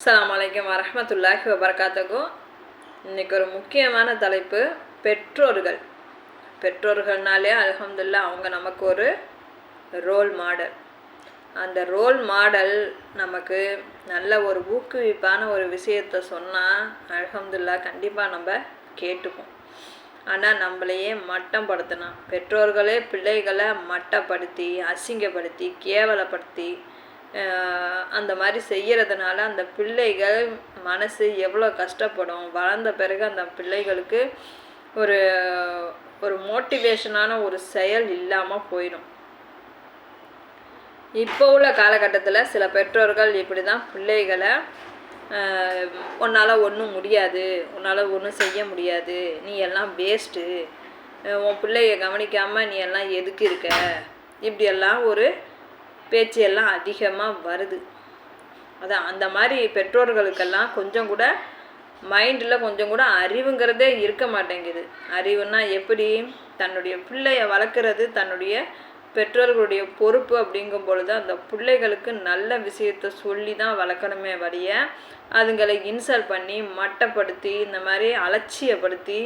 அஸ்லாம் வலைக்கம் வரமத்துல்லாஹி வபரகாத்துக்கும் இன்றைக்கி ஒரு முக்கியமான தலைப்பு பெற்றோர்கள். பெற்றோர்கள்னாலே அலமதுல்லா அவங்க நமக்கு ஒரு ரோல் மாடல் அந்த ரோல் மாடல் நமக்கு நல்ல ஒரு ஊக்குவிப்பான ஒரு விஷயத்த சொன்னால் அலமதுல்லா கண்டிப்பாக நம்ம கேட்டுப்போம். ஆனால் நம்மளையே மட்டப்படுத்தினா பெற்றோர்களே பிள்ளைகளை மட்டப்படுத்தி அசிங்கப்படுத்தி கேவலப்படுத்தி அந்த மாதிரி செய்கிறதுனால அந்த பிள்ளைகள் மனசு எவ்வளோ கஷ்டப்படும். வளர்ந்த பிறகு அந்த பிள்ளைகளுக்கு ஒரு ஒரு மோட்டிவேஷனான ஒரு செயல் இல்லாமல் போயிடும். இப்போ உள்ள காலகட்டத்தில் சில பெற்றோர்கள் இப்படி தான் பிள்ளைகளை உன்னால் ஒன்றும் முடியாது உன்னால் ஒன்றும் செய்ய முடியாது நீ எல்லாம் வேஸ்ட்டு உன் பிள்ளைய கவனிக்காமல் நீ எல்லாம் எதுக்கு இருக்க? இப்படியெல்லாம் ஒரு பேச்சு எல்லாம் அதிகமாக வருது. அதான் அந்த மாதிரி பெற்றோர்களுக்கெல்லாம் கொஞ்சம் கூட மைண்டில் கொஞ்சம் கூட அறிவுங்கிறதே இருக்க மாட்டேங்குது. அறிவுன்னா எப்படி? தன்னுடைய பிள்ளைய வளர்க்குறது தன்னுடைய பெற்றோர்களுடைய பொறுப்பு அப்படிங்கும் பொழுது அந்த பிள்ளைகளுக்கு நல்ல விஷயத்த சொல்லி தான் வளர்க்கணுமே வழிய அதுங்களை இன்சல்ட் பண்ணி மட்டப்படுத்தி இந்த மாதிரி அலட்சியப்படுத்தி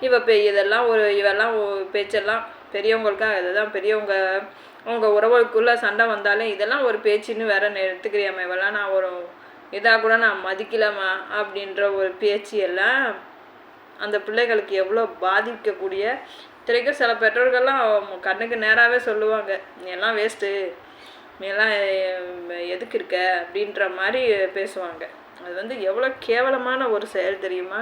இவ இதெல்லாம் ஒரு இவெல்லாம் பேச்செல்லாம் பெரியவங்களுக்காக இதுதான் பெரியவங்க உங்கள் உறவுக்குள்ளே சண்டை வந்தாலே இதெல்லாம் ஒரு பேச்சுன்னு வேற எடுத்துக்கிறியாமே எடுத்துக்கிறியாம்மா இவெல்லாம் நான் ஒரு இதாக கூட நான் மதிக்கலாமா அப்படின்ற ஒரு பேச்சு எல்லாம் அந்த பிள்ளைகளுக்கு எவ்வளோ பாதிக்கக்கூடிய இத்தனைக்கும் சில பெற்றோர்கள்லாம் அவங்க கண்ணுக்கு நேராகவே சொல்லுவாங்க. நீ எல்லாம் வேஸ்ட்டு நீ எல்லாம் எதுக்கு இருக்க? அப்படின்ற மாதிரி பேசுவாங்க. அது வந்து எவ்வளோ கேவலமான ஒரு செயல் தெரியுமா?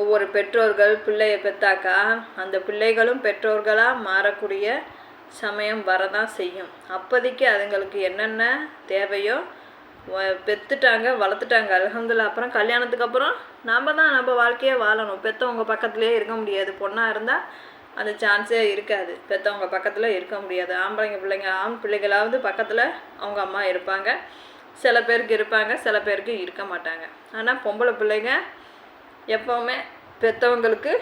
ஒவ்வொரு பெற்றோர்கள் பிள்ளையை பெற்றாக்கா அந்த பிள்ளைகளும் பெற்றோர்களாக மாறக்கூடிய சமயம் வரதான் செய்யும். அப்போதைக்கு அதுங்களுக்கு என்னென்ன தேவையோ பெற்றுட்டாங்க வளர்த்துட்டாங்க அல்ஹம்துலில்லாஹ் அப்புறம் கல்யாணத்துக்கு அப்புறம் நாம தான் நம்ம வாழ்க்கையே வாழணும். பெற்றவங்க பக்கத்துலேயே இருக்க முடியாது. பொண்ணாக இருந்தால் அந்த சான்ஸே இருக்காது. பெற்றவங்க பக்கத்தில் இருக்க முடியாது. ஆம்பளைங்க பிள்ளைங்க ஆண் பிள்ளைகளாவது பக்கத்தில் அவங்க அம்மா இருப்பாங்க. சில பேருக்கு இருப்பாங்க சில பேருக்கு இருக்க மாட்டாங்க. ஆனால் பொம்பளை பிள்ளைங்க எப்போவுமே பெற்றவங்களுக்கு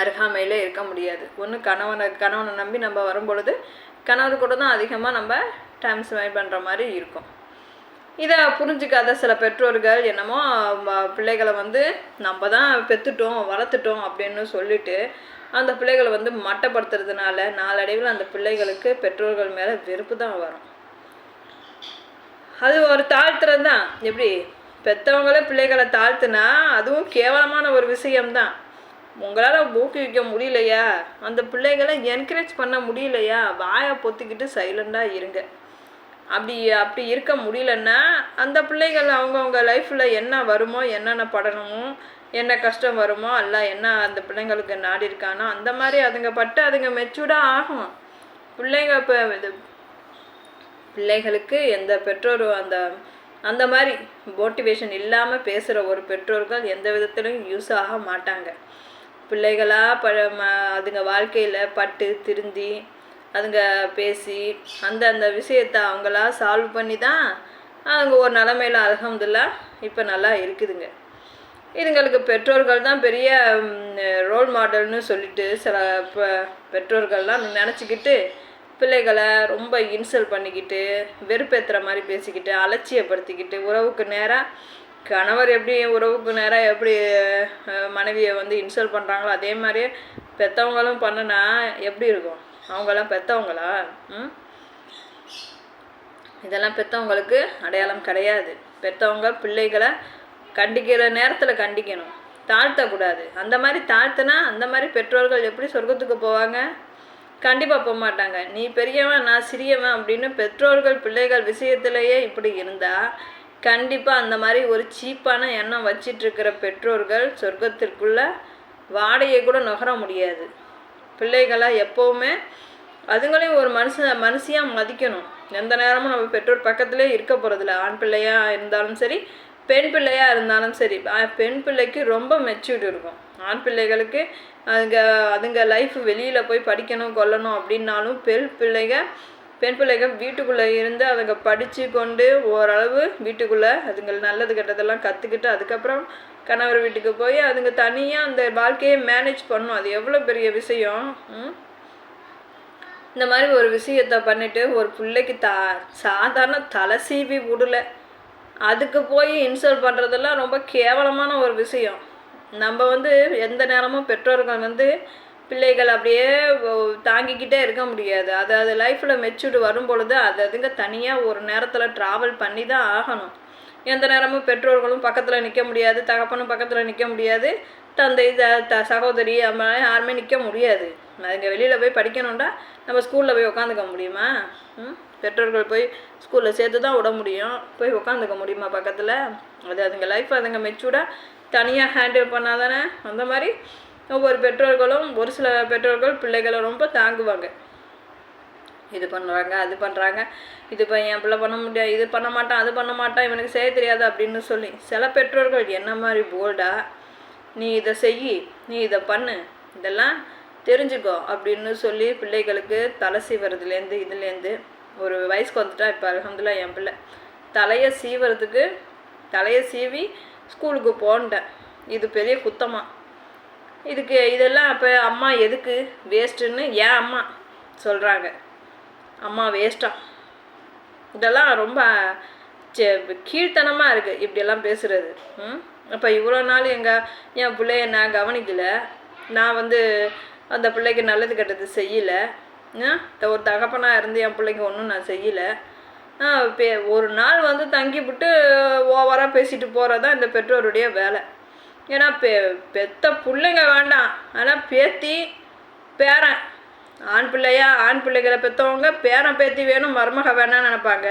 அருகாமையிலே இருக்க முடியாது. ஒன்று கணவனை கணவனை நம்பி நம்ம வரும்பொழுது கணவர் கூட தான் அதிகமாக நம்ம டைம் ஸ்பெண்ட் பண்ணுற மாதிரி இருக்கும். இதை புரிஞ்சுக்காத சில பெற்றோர்கள் என்னமோ பிள்ளைகளை வந்து நம்ம தான் பெற்றுட்டோம் வளர்த்துட்டோம் அப்படின்னு சொல்லிட்டு அந்த பிள்ளைகளை வந்து மட்டப்படுத்துறதுனால நாளடைவில் அந்த பிள்ளைகளுக்கு பெற்றோர்கள் மேலே வெறுப்பு தான் வரும். அது ஒரு தாழ்த்துறது தான். எப்படி? பெற்றவங்களே பிள்ளைகளை தாழ்த்துனா அதுவும் கேவலமான ஒரு விஷயம்தான். உங்களால் ஊக்குவிக்க முடியலையா? அந்த பிள்ளைகளை என்கரேஜ் பண்ண முடியலையா? வாயை பொத்திக்கிட்டு சைலண்டாக இருங்க. அப்படி அப்படி இருக்க முடியலன்னா அந்த பிள்ளைகள் அவங்கவுங்க லைஃப்பில் என்ன வருமோ என்னென்ன படணுமோ என்ன கஷ்டம் வருமோ அல்ல என்ன அந்த பிள்ளைங்களுக்கு நாடி இருக்கானோ அந்த மாதிரி அதுங்க பட்டு அதுங்க மெச்சூர்டாக ஆகும் பிள்ளைங்க இப்போ இது பிள்ளைகளுக்கு எந்த பெற்றோரும் அந்த அந்த மாதிரி மோட்டிவேஷன் இல்லாமல் பேசுகிற ஒரு பெற்றோர்கள் எந்த விதத்திலும் யூஸ் ஆக மாட்டாங்க. பிள்ளைகளாக ப ம அதுங்க வாழ்க்கையில் பட்டு திருந்தி அதுங்க பேசி அந்த அந்த விஷயத்தை அவங்களா சால்வ் பண்ணி தான் அவங்க ஒரு நிலமையில அலகம்துல்லா இப்போ நல்லா இருக்குதுங்க. இதுங்களுக்கு பெற்றோர்கள் தான் பெரிய ரோல் மாடல்னு சொல்லிட்டு சில பெற்றோர்கள்லாம் நினச்சிக்கிட்டு பிள்ளைகளை ரொம்ப இன்சல்ட் பண்ணிக்கிட்டு வெறுப்பேற்றுற மாதிரி பேசிக்கிட்டு அலட்சியப்படுத்திக்கிட்டு உறவுக்கு நேராக கணவர் எப்படி உறவுக்கு நேராக எப்படி மனைவியை வந்து இன்சல்ட் பண்ணுறாங்களோ அதே மாதிரியே பெற்றவங்களும் பண்ணுனா எப்படி இருக்கும்? அவங்களாம் பெற்றவங்களா ம்? இதெல்லாம் பெற்றவங்களுக்கு அடையாளம் கிடையாது. பெற்றவங்க பிள்ளைகளை கண்டிக்கிற நேரத்தில் கண்டிக்கணும். தாழ்த்தக்கூடாது. அந்த மாதிரி தாழ்த்தினா அந்த மாதிரி பெற்றோர்கள் எப்படி சொர்க்கத்துக்கு போவாங்க? கண்டிப்பாக போக மாட்டாங்க. நீ பெரியவன் நான் சிறியவன் அப்படின்னு பெற்றோர்கள் பிள்ளைகள் விஷயத்திலேயே இப்படி இருந்தால் கண்டிப்பாக அந்த மாதிரி ஒரு சீப்பான எண்ணம் வச்சிட்ருக்கிற பெற்றோர்கள் சொர்க்கத்திற்குள்ள வாடகையை கூட நுகர முடியாது. பிள்ளைகளாக எப்போவுமே அதுங்களையும் ஒரு மனுஷன் மனுஷியாக மதிக்கணும். எந்த நேரமும் நம்ம பெற்றோர் பக்கத்திலே இருக்க போகிறதில்ல ஆண் பிள்ளையாக இருந்தாலும் சரி பெண் பிள்ளையாக இருந்தாலும் சரி பெண் பிள்ளைக்கு ரொம்ப மெச்சூர்டு இருக்கும். ஆண் பிள்ளைகளுக்கு அதுங்க அதுங்க லைஃப் வெளியில் போய் படிக்கணும் கொல்லணும் அப்படின்னாலும் பெண் பிள்ளைங்க பெண் பிள்ளைகள் வீட்டுக்குள்ளே இருந்து அதுங்க படித்து கொண்டு ஓரளவு வீட்டுக்குள்ளே அதுங்க நல்லது கெட்டதெல்லாம் கற்றுக்கிட்டு அதுக்கப்புறம் கணவர் வீட்டுக்கு போய் அதுங்க தனியாக அந்த வாழ்க்கையை மேனேஜ் பண்ணும். அது எவ்வளோ பெரிய விஷயம்? இந்த மாதிரி ஒரு விஷயத்த பண்ணிவிட்டு ஒரு பிள்ளைக்கு த சாதாரண தலை சீவி விடல. அதுக்கு போய் இன்சல்ட் பண்ணுறதெல்லாம் ரொம்ப கேவலமான ஒரு விஷயம். நம்ம வந்து எந்த நேரமும் பெற்றோர்கள் வந்து பிள்ளைகள் அப்படியே தாங்கிக்கிட்டே இருக்க முடியாது. அது அது லைஃப்பில் மெச்சூர்டு வரும் பொழுது அது அதுங்க தனியாக ஒரு நேரத்தில் ட்ராவல் பண்ணி தான் ஆகணும். எந்த நேரமும் பெற்றோர்களும் பக்கத்தில் நிற்க முடியாது தகப்பனும் பக்கத்தில் நிற்க முடியாது தந்தை த த சகோதரி அம்மா யாருமே நிற்க முடியாது. அதுங்க வெளியில் போய் படிக்கணும்டா நம்ம ஸ்கூலில் போய் உட்காந்துக்க முடியுமா? ம்? பெற்றோர்கள் போய் ஸ்கூலில் சேர்த்து தான் விட முடியும். போய் உட்காந்துக்க முடியுமா பக்கத்தில்? அது அதுங்க லைஃப் அதுங்க மெச்சூர்டாக தனியாக ஹேண்டில் பண்ணாதானே? அந்த மாதிரி ஒவ்வொரு பெற்றோர்களும் ஒரு சில பெற்றோர்கள் பிள்ளைகளை ரொம்ப தாங்குவாங்க. இது பண்ணுறாங்க அது பண்ணுறாங்க இது இப்போ என் பிள்ளை பண்ண முடியாது இது பண்ண மாட்டான் அது பண்ண மாட்டான் இவனுக்கு செய்ய தெரியாது அப்படின்னு சொல்லி சில பெற்றோர்கள் என்ன மாதிரி போல்டா நீ இதை செய் நீ இதை பண்ணு இதெல்லாம் தெரிஞ்சுக்கோ அப்படின்னு சொல்லி பிள்ளைகளுக்கு தலை சீவறதுலேருந்து இதுலேருந்து ஒரு வயசுக்கு வந்துட்டா இப்போ அலமதுல்லா என் பிள்ளை தலையை சீவறதுக்கு தலையை சீவி ஸ்கூலுக்கு போன்ட்டேன். இது பெரிய குத்தமாக இதுக்கு இதெல்லாம் அப்போ அம்மா எதுக்கு வேஸ்ட்டுன்னு ஏன் அம்மா சொல்கிறாங்க அம்மா வேஸ்ட்டா இதெல்லாம் ரொம்ப கீழ்த்தனமாக இருக்குது இப்படியெல்லாம் பேசுகிறது ம்? அப்போ இவ்வளோ நாள் எங்கள் என் பிள்ளைய நான் கவனிக்கலை. நான் வந்து அந்த பிள்ளைக்கு நல்லது கெட்டது செய்யலை. ஒரு தகப்பனாக இருந்து என் பிள்ளைக்கு ஒன்றும் நான் செய்யலை. பே ஒரு நாள் வந்து தங்கி விட்டு ஓவராக பேசிட்டு போகிறதான் இந்த பெற்றோருடைய வேலை. ஏன்னா பெ பெத்த பிள்ளைங்க வேண்டாம். ஆனால் பேத்தி பேரன். ஆண் பிள்ளையா ஆண் பிள்ளைகளை பெற்றவங்க பேரன் பேத்தி வேணும் மருமக வேணாம்னு நினைப்பாங்க.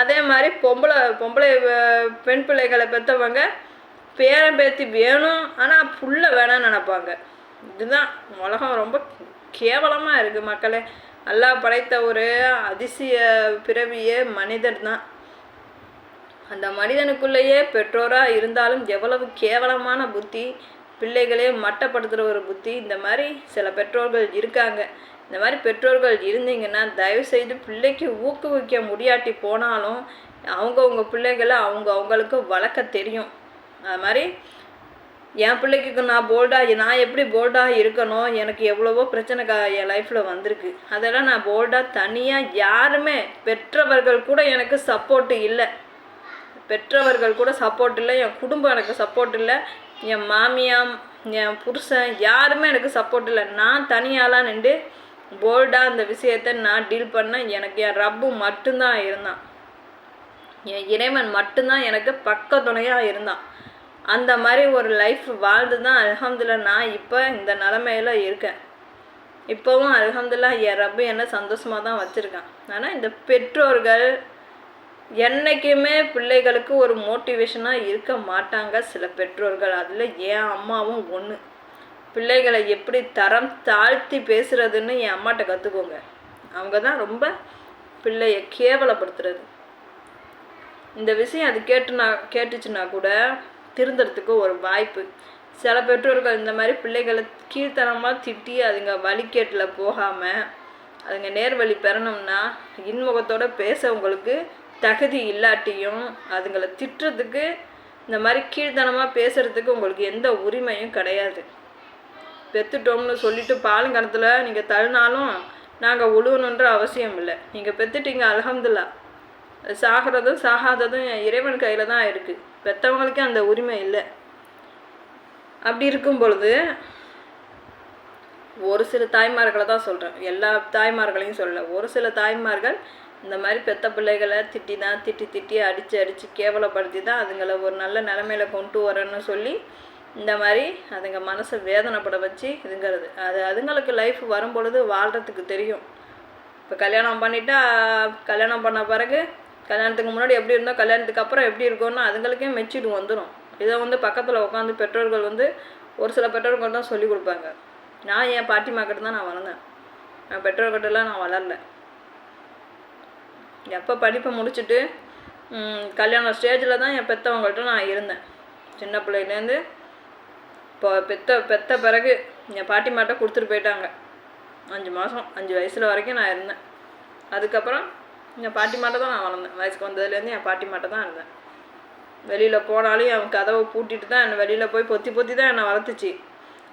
அதே மாதிரி பொம்பளை பொம்பளை பெண் பிள்ளைகளை பெற்றவங்க பேரன் பேத்தி வேணும் ஆனால் புள்ள வேணாம்னு நினைப்பாங்க. இதுதான் உலகம் ரொம்ப கேவலமாக இருக்குது மக்களே. நல்லா படைத்த ஒரு அதிசய பிறவியே மனிதர் தான். அந்த மனிதனுக்குள்ளேயே பெற்றோராக இருந்தாலும் எவ்வளவு கேவலமான புத்தி பிள்ளைகளே மட்டப்படுத்துகிற ஒரு புத்தி இந்த மாதிரி சில பெற்றோர்கள் இருக்காங்க. இந்த மாதிரி பெற்றோர்கள் இருந்தீங்கன்னா தயவு செய்து பிள்ளைக்கு ஊக்குவிக்க முடியாட்டி போனாலும் அவங்கவுங்க பிள்ளைகளை அவங்க அவங்களுக்கு வளர்க்க தெரியும். அது மாதிரி என் பிள்ளைக்கு நான் போல்டாக நான் எப்படி போல்டாக இருக்கணும் எனக்கு எவ்வளவோ பிரச்சனை கா என் லைஃப்பில் வந்திருக்கு. அதெல்லாம் நான் போல்டாக தனியாக யாருமே பெற்றவர்கள் கூட எனக்கு சப்போர்ட்டு இல்லை. பெற்றவர்கள் கூட சப்போர்ட் இல்லை என் குடும்பம் எனக்கு சப்போர்ட் இல்லை என் மாமியாம் என் புருஷன் யாருமே எனக்கு சப்போர்ட் இல்லை. நான் தனியாலாம் நின்று போல்டாக அந்த விஷயத்தை நான் டீல் பண்ணேன். எனக்கு என் ரப்பு மட்டும்தான் இருந்தான். என் இறைவன் மட்டும்தான் எனக்கு பக்க துணையாக இருந்தான். அந்த மாதிரி ஒரு லைஃப் வாழ்ந்து தான் அல்ஹம்துலில்லா நான் இப்போ இந்த நிலமையில இருக்கேன். இப்போவும் அல்ஹம்துலில்லா என் ரப்பு என்ன சந்தோஷமாக தான் வச்சுருக்கான். ஆனால் இந்த பெற்றோர்கள் என்னைக்குமே பிள்ளைகளுக்கு ஒரு மோட்டிவேஷனாக இருக்க மாட்டாங்க சில பெற்றோர்கள். அதில் என் அம்மாவும் ஒன்று பிள்ளைகளை எப்படி தரம் தாழ்த்தி பேசுறதுன்னு என் அம்மாட்ட கற்றுக்கோங்க அவங்க தான் ரொம்ப பிள்ளைய கேவலப்படுத்துறது. இந்த விஷயம் அது கேட்டுனா கேட்டுச்சுன்னா கூட திருந்துறதுக்கு ஒரு வாய்ப்பு. சில பெற்றோர்கள் இந்த மாதிரி பிள்ளைகளை கீழ்த்தனமாக திட்டி அதுங்க வழிகேட்டில் போகாமல் அதுங்க நேர்வழி பெறணும்னா இன்முகத்தோட பேச உங்களுக்கு தகுதி இல்லாட்டியும் அதுங்களை திட்டுறதுக்கு இந்த மாதிரி கீழ்த்தனமாக பேசுகிறதுக்கு உங்களுக்கு எந்த உரிமையும் கிடையாது. பெத்துட்டோம்னு சொல்லிவிட்டு பாலுங்கணத்தில் நீங்கள் தள்ளினாலும் நாங்கள் உழுவணுன்ற அவசியம் இல்லை. நீங்கள் பெற்றுட்டீங்க அலகம்துல்லா சாகிறதும் சாகாததும் இறைவன் கையில் தான் இருக்குது பெற்றவங்களுக்கே அந்த உரிமை இல்லை. அப்படி இருக்கும் பொழுது ஒரு சில தாய்மார்களை தான் சொல்கிறேன் எல்லா தாய்மார்களையும் சொல்லலை. ஒரு சில தாய்மார்கள் இந்த மாதிரி பெத்த பிள்ளைகளை திட்டி தான் திட்டி திட்டி அடித்து அடித்து கேவலப்படுத்தி தான் அதுங்களை ஒரு நல்ல நிலமையில கொண்டு வரேன்னு சொல்லி இந்த மாதிரி அதுங்க மனசை வேதனைப்பட வச்சு இதுங்கிறது. அது அதுங்களுக்கு லைஃப் வரும் பொழுது வாழ்கிறதுக்கு தெரியும். இப்போ கல்யாணம் பண்ணிட்டா கல்யாணம் பண்ண பிறகு கல்யாணத்துக்கு முன்னாடி எப்படி இருந்தோம் கல்யாணத்துக்கு அப்புறம் எப்படி இருக்கும்னு அதுங்களுக்கே மெச்சூர் வந்துடும் இதை வந்து பக்கத்தில் உட்காந்து பெற்றோர்கள் வந்து ஒரு சில பெற்றோர்கள் தான் சொல்லிக் கொடுப்பாங்க. நான் என் பாட்டிமா கிட்ட தான் நான் வளர்ந்தேன். நான் பெற்றோர்கிட்டலாம் நான் வளரல. எப்போ படிப்பை முடிச்சுட்டு கல்யாணம் ஸ்டேஜில் தான் என் பெற்றவங்கள்ட்ட நான் இருந்தேன். சின்ன பிள்ளையிலேருந்து இப்போ பெத்த பெத்த பிறகு என் பாட்டிமாட்ட கொடுத்துட்டு போயிட்டாங்க. அஞ்சு மாதம் அஞ்சு வயசில் வரைக்கும் நான் இருந்தேன். அதுக்கப்புறம் என் பாட்டிமாட்ட தான் நான் வளர்ந்தேன். வயசுக்கு வந்ததுலேருந்து என் பாட்டிமாட்ட தான் இருந்தேன். வெளியில் போனாலும் அவன் கதவை பூட்டிட்டு தான் என்னை வெளியில் போய் பொத்தி பொத்தி தான் என்னை வளர்த்துச்சு.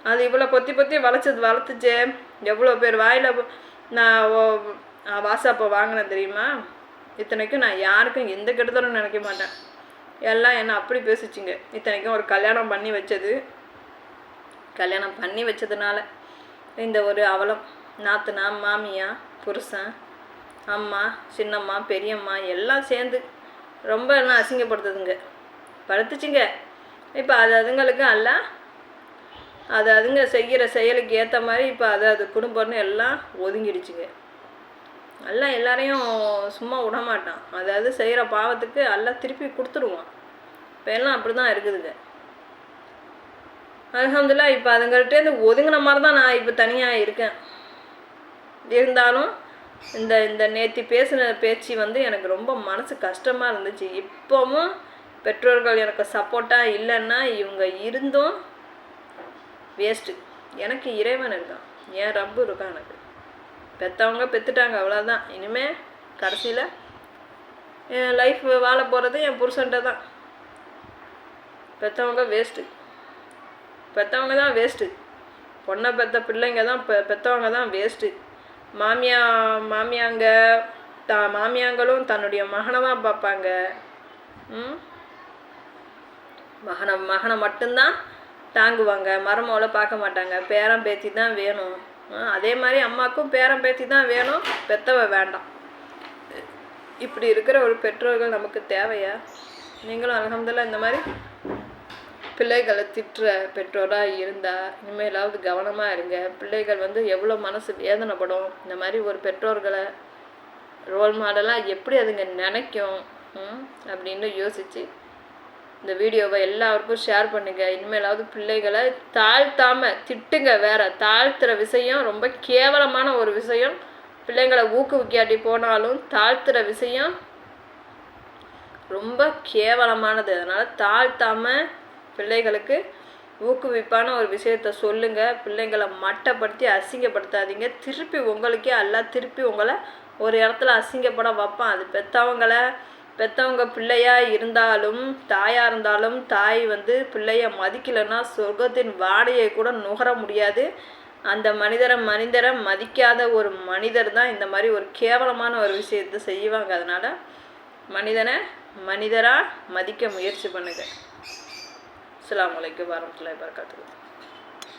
அது இவ்வளோ பொத்தி பொத்தி வளைச்சது வளர்த்துச்சே. எவ்வளோ பேர் வாயில் நான் ஓ- வாங்கினேன் தெரியுமா? இத்தனைக்கும் நான் யாருக்கும் எந்த கெடுதலும் நினைக்க மாட்டேன். எல்லாம் என்ன அப்படி பேசிச்சுங்க. இத்தனைக்கும் ஒரு கல்யாணம் பண்ணி வச்சது. கல்யாணம் பண்ணி வச்சதுனால இந்த ஒரு அவலம். நாத்துனா மாமியா புருஷன் அம்மா சின்னம்மா பெரியம்மா எல்லாம் சேர்ந்து ரொம்ப என்ன அசிங்கப்படுத்துதுங்க. படுத்துச்சுங்க இப்போ அது அதுங்களுக்கு அல்ல. அது அதுங்க செய்கிற செயலுக்கு ஏற்ற மாதிரி இப்போ அது அது குடும்பம்னு எல்லாம் ஒதுங்கிடுச்சுங்க. எல்லாம் எல்லாரையும் சும்மா விட மாட்டான் அதாவது செய்கிற பாவத்துக்கு எல்லாம் திருப்பி கொடுத்துருவான். இப்போ எல்லாம் அப்படி தான் இருக்குதுங்க. அல்ஹம்துலில்லாஹ் இப்போ அதுங்கள்ட்டேருந்து ஒதுங்கின மாதிரி தான் நான் இப்போ தனியாக இருக்கேன். இருந்தாலும் இந்த இந்த நேத்தி பேசின பேச்சு வந்து எனக்கு ரொம்ப மனசு கஷ்டமாக இருந்துச்சு. இப்போவும் பெற்றோர்கள் எனக்கு சப்போர்ட்டாக இல்லைன்னா இவங்க இருந்தும் வேஸ்ட்டு. எனக்கு இறைவன் இருக்கான். என் ரப்பு இருக்கான் எனக்கு. பெற்றவங்க பெற்றுட்டாங்க அவ்வளோதான் இனிமே கடைசியில் என் லைஃப் வாழ போகிறது என் புருஷன்ட்ட தான். பெற்றவங்க வேஸ்ட்டு பெற்றவங்க தான் வேஸ்ட்டு பொண்ணை பெற்ற பிள்ளைங்க தான் பெ பெற்றவங்க தான் வேஸ்ட்டு மாமியா மாமியாங்க த மாமியாங்களும் தன்னுடைய மகனை தான் பார்ப்பாங்க. ம்? மகனை மகனை மட்டும்தான் தாங்குவாங்க. மரமோல பார்க்க மாட்டாங்க. பேரம் பேத்தி தான் வேணும். அதே மாதிரி அம்மாவுக்கும் பேரன் பேத்தி தான் வேணும். பெத்தவ வேண்டாம். இப்படி இருக்கிற ஒரு பெற்றோர்கள் நமக்கு தேவையா? நீங்களும் அல்ஹம்துலில்லாஹ் இந்த மாதிரி பிள்ளைகளை திட்டுற பெற்றோராக இருந்தால் இனிமேலாவது கவனமாக இருங்க. பிள்ளைகள் வந்து எவ்வளோ மனசு வேதனைப்படும். இந்த மாதிரி ஒரு பெற்றோர்களை ரோல் மாடலாக எப்படி அதுங்க நினைக்கும்? அப்படின்னு யோசித்து இந்த வீடியோவை எல்லாருக்கும் ஷேர் பண்ணுங்க. இனிமேலாவது பிள்ளைகளை தாழ்த்தாம திட்டுங்க வேற. தாழ்த்துற விஷயம் ரொம்ப கேவலமான ஒரு விஷயம். பிள்ளைங்களை ஊக்குவிக்காட்டி போனாலும் தாழ்த்துற விஷயம் ரொம்ப கேவலமானது. அதனால் தாழ்த்தாம பிள்ளைகளுக்கு ஊக்குவிப்பான ஒரு விஷயத்த சொல்லுங்க. பிள்ளைங்களை மட்டப்படுத்தி அசிங்கப்படுத்தாதீங்க. திருப்பி உங்களுக்கே எல்லாம் திருப்பி உங்களை ஒரு இடத்துல அசிங்கப்பட வைப்பான். அது பெற்றவங்கள பெற்றவங்க பிள்ளையா இருந்தாலும் தாயா இருந்தாலும் தாய் வந்து பிள்ளைய மதிக்கலைன்னா சொர்க்கத்தின் வாடையை கூட நுகர முடியாது. அந்த மனிதரை மனிதரை மதிக்காத ஒரு மனிதர் தான் இந்த மாதிரி ஒரு கேவலமான ஒரு விஷயத்தை செய்வாங்க. அதனால் மனிதனை மனிதராக மதிக்க முயற்சி பண்ணுங்க. அஸ்லாம் அலைக்கும் வரமத்துல வபரகாத்துஹு.